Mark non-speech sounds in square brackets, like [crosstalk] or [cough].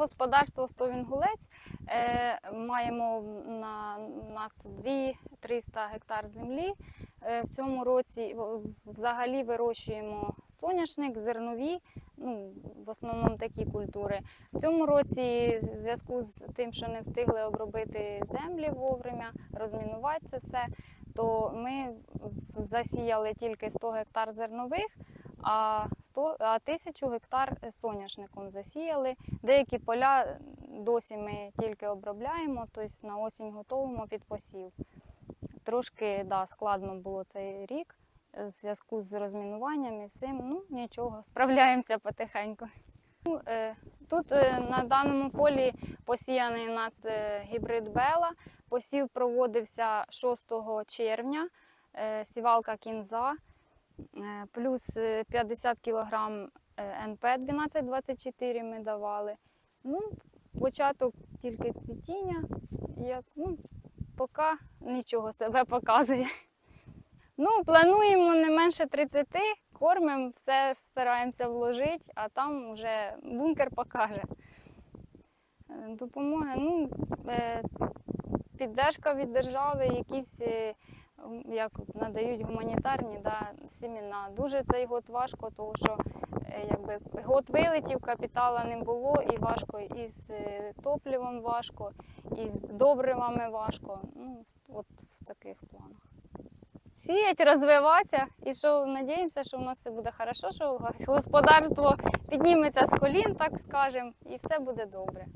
господарство Стовінгулець. Е, маємо на нас 2-300 гектар землі. Е, в цьому році взагалі вирощуємо соняшник, зернові, ну, в основному такі культури. В цьому році, в зв'язку з тим, що не встигли обробити землі вовремя, розмінувати це все, то ми засіяли тільки 100 гектар зернових, а 100, а 1000 гектар соняшником засіяли. Деякі поля досі ми тільки обробляємо, тобто на осінь готуємо під посів. Трошки да, складно було цей рік е, в зв'язку з розмінуванням і всім. Ну нічого, [laughs] справляємося потихеньку. Ну, е, Тут е, на даному полі посіяний у нас е, гібрид Бела. Посів проводився 6 червня, е, сівалка кінза, е, плюс е, 50 кг НП 1224 ми давали. Ну, початок тільки цвітіння, як, ну, поки нічого себе показує. Ну, плануємо не менше 30, кормимо, все стараємося вложити, а там вже бункер покаже. Е, Допомога, ну, е, піддержка від держави, якісь як надають гуманітарні да, сімена. Дуже цей год важко, тому що е, якби, год вилетів, капітала не було, і важко і з е, топливом важко, і з добривами важко. Ну, от в таких планах сіять, розвиватися. І що надіємося, що у нас все буде хорошо, що господарство підніметься з колін, так скажемо, і все буде добре.